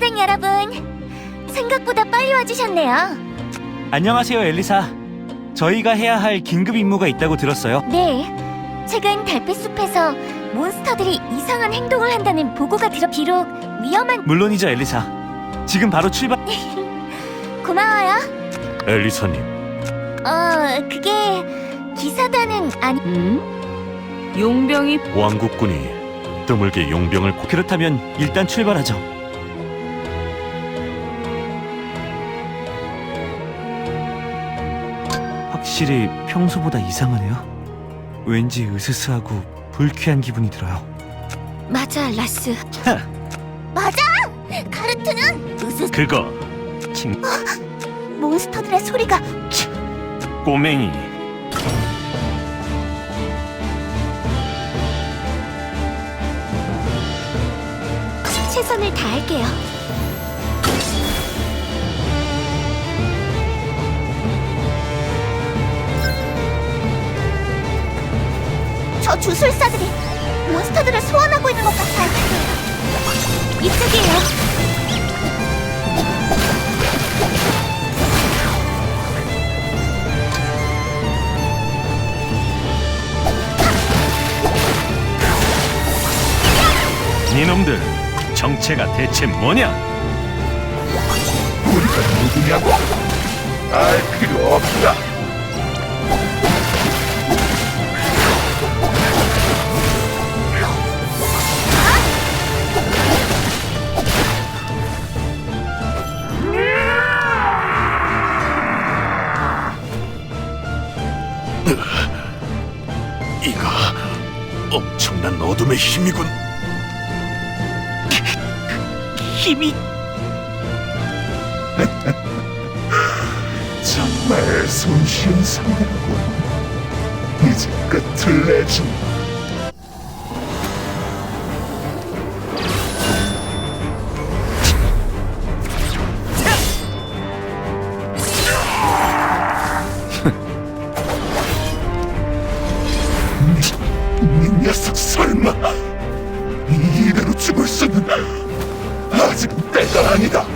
기사단 여러분. 생각보다 빨리 와주셨네요. 안녕하세요, 엘리사. 저희가 해야 할 긴급 임무가 있다고 들었어요. 네. 최근 달빛숲에서 몬스터들이 이상한 행동을 한다는 보고가 들어 비록 위험한 물론이죠, 엘리사. 지금 바로 출발. 고마워요. 엘리사님, 어, 그게 기사단은 아니 음? 용병이 왕국군이 드물게 용병을 고... 그렇다면 일단 출발하죠. 확실히 평소보다 이상하네요. 왠지 으스스하고 불쾌한 기분이 들어요. 맞아, 라스. 맞아. 카르트는 으스 그거 친 몬스터들의 소리가 꼬맹이 최선을 다할게요. 주술사들이 몬스터들을 소환하고 있는 것 같아요. 이쪽이에요. 니놈들 정체가 대체 뭐냐? 우리가 누구냐고? 알 필요 없다. 힘이 정말 손쉬운 상대라고. 이제 끝을 내준다. 이 녀석 설마 이대로 죽을 수는 아직 때가 아니다.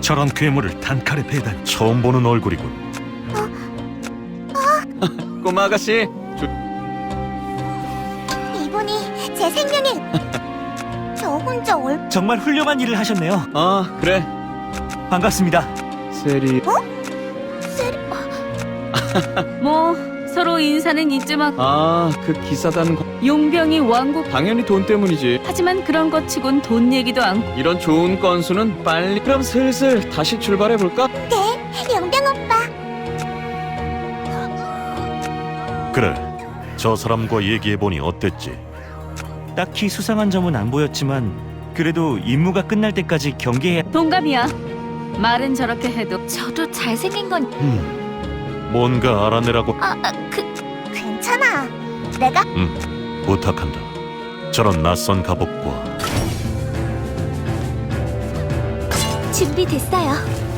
저런 괴물을 단칼에 배다니 처음 보는 얼굴이군. 꼬마 아가씨 이분이 제 생명의 저 혼자 얼 정말 훌륭한 일을 하셨네요. 아 그래 반갑습니다. 세리 세리 뭐 서로 인사는 잊지 마. 아그 기사단 거- 용병이 왕국 당연히 돈 때문이지 하지만 그런 것 치곤 돈 얘기도 않고 이런 좋은 건수는 빨리 그럼 슬슬 다시 출발해 볼까? 영 그래, 저 사람과 얘기해보니 어땠지? 딱히 수상한 점은 안 보였지만 그래도 임무가 끝날 때까지 경계해야 동감이야. 말은 저렇게 해도 저도 잘생긴 건 음, 뭔가 알아내라고 아, 아, 그 괜찮아. 내가 부탁한다. 저런 낯선 갑옷과 준비됐어요.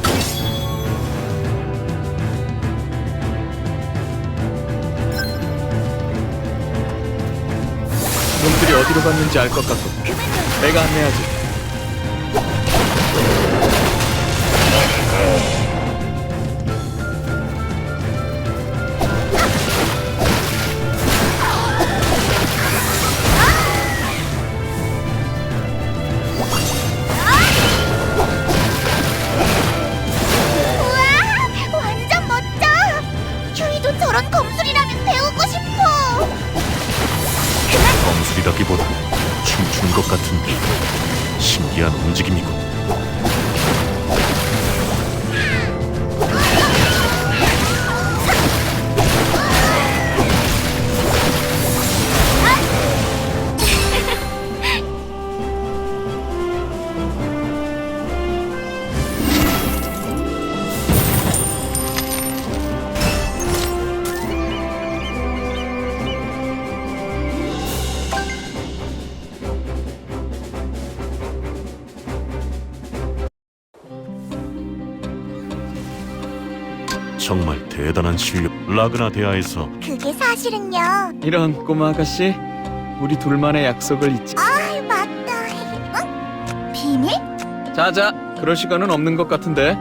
놈들이 어디로 갔는지 알 것 같고. 내가 안내하지 신기한 움직임이군. 정말 대단한 실력. 라그나 대하에서 그게 사실은요. 이런 꼬마 아가씨 우리 둘만의 약속을 잊지 아, 맞다. 응? 비밀? 자자 그럴 시간은 없는 것 같은데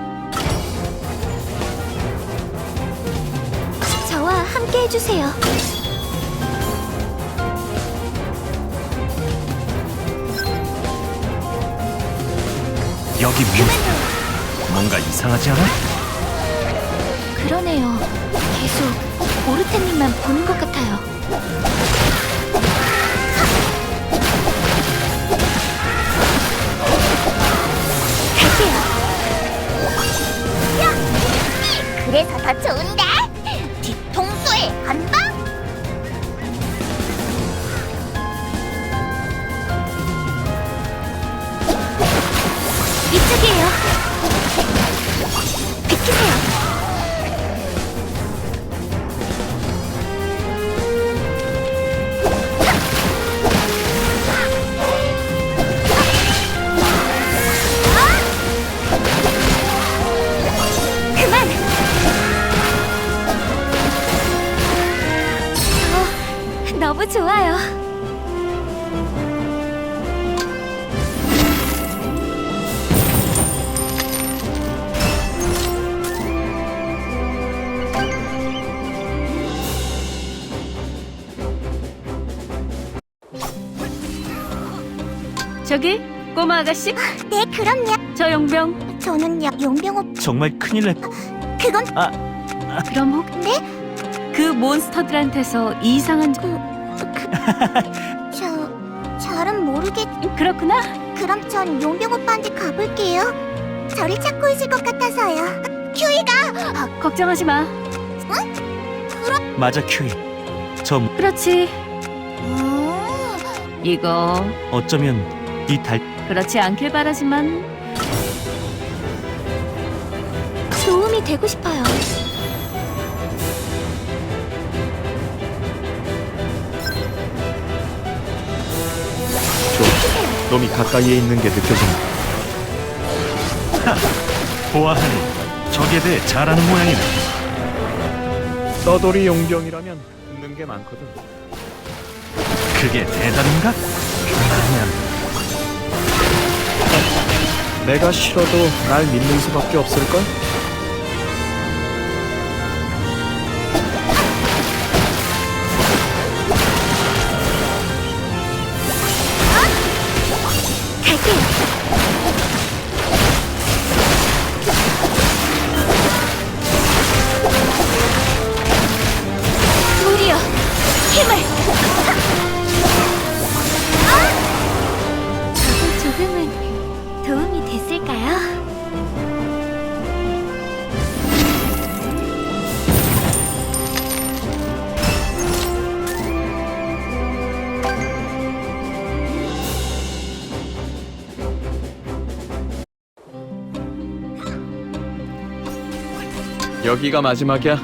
저와 함께 해주세요. 여기 몬스터 뭔가 이상하지 않아? 그러네요. 계속 오르테님만 보는 것 같아요. 갈게요. 야! 그래서 더 좋은데? 좋아요. 저기 꼬마 아가씨 네, 그럼요. 저 용병 저는요, 용병호. 정말 큰일 날 그건 그럼 혹 네? 그 몬스터들한테서 이상한 점 저 잘은 모르겠. 그렇구나 그럼 전 용병 오빠한테 가볼게요. 저를 찾고 있을 것 같아서요. 큐이가 걱정하지 마 맞아 큐이 저 그렇지 음, 이거 어쩌면 이달 그렇지 않길 바라지만 도움이 되고 싶어요. 놈이 가까이에 있는 게 느껴진다 보아하니 적에 대해 잘 아는 모양이네 떠돌이 용병이라면 듣는 게 많거든 그게 대단한가? 아니야 내가 싫어도 날 믿는 수밖에 없을걸? 여기가 마지막이야.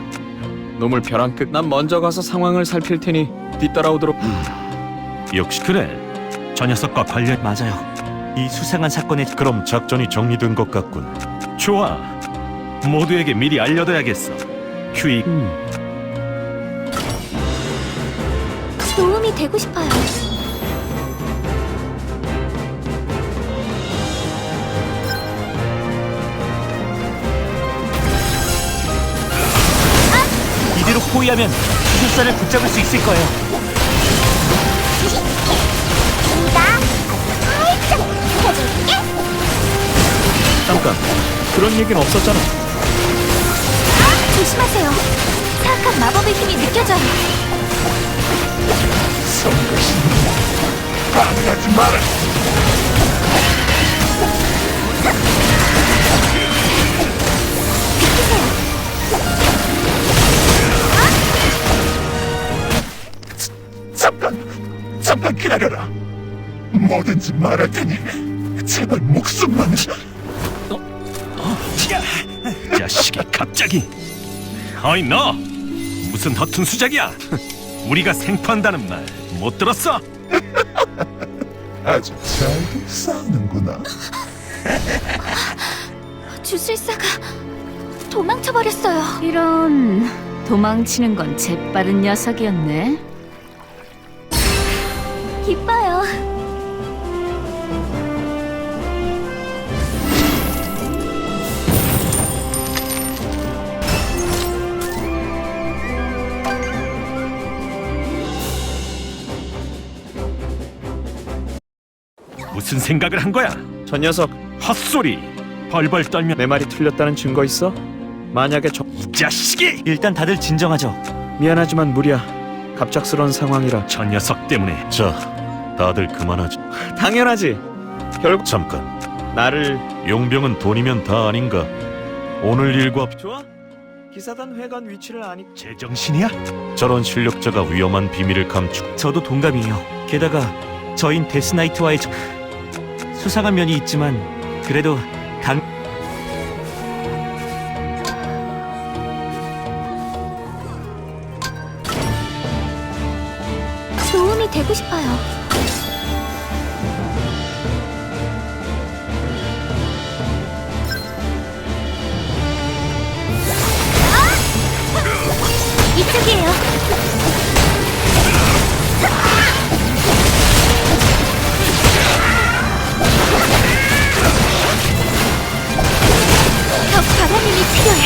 놈을 벼랑 끝 난 먼저 가서 상황을 살필 테니 뒤따라오도록. 역시 그래. 저 녀석과 관련 맞아요. 이 수상한 사건의 그럼 작전이 정리된 것 같군. 좋아. 모두에게 미리 알려둬야겠어. 큐이 도움이 되고 싶어요. 포위하면 기술사를 붙잡을 수 있을 거예요 네가 살짝 해줄게. 잠깐 그런 얘기는 없었잖아 조심하세요. 사악한 마법의 힘이 느껴져요. 성가신 방해하지 마라 잠깐 잠깐 기다려라. 뭐든지 말할 테니 제발 목숨만 자식이 갑자기. 어이 너! 무슨 허튼 수작이야? 우리가 생포한다는 말 못 들었어? 아주 잘게 싸우는구나. 주술사가 도망쳐 버렸어요. 이런 도망치는 건 재빠른 녀석이었네. 기뻐요. 무슨 생각을 한 거야? 저 녀석 헛소리. 벌벌 떨며 내 말이 틀렸다는 증거 있어? 만약에 저 이 자식이 일단 다들 진정하죠. 미안하지만 무리야. 갑작스러운 상황이라 저 녀석 때문에. 자, 다들 그만하지. 당연하지. 결국 잠깐. 나를 용병은 돈이면 다 아닌가? 오늘 일과 좋아? 기사단 회관 위치를 아니 제정신이야? 저런 실력자가 위험한 비밀을 감추고 저도 동감이에요. 게다가 저인 데스나이트와의 저... 수상한 면이 있지만 그래도 강 도움이 되고 싶어요. 아! 이쪽이에요. 힘이 필요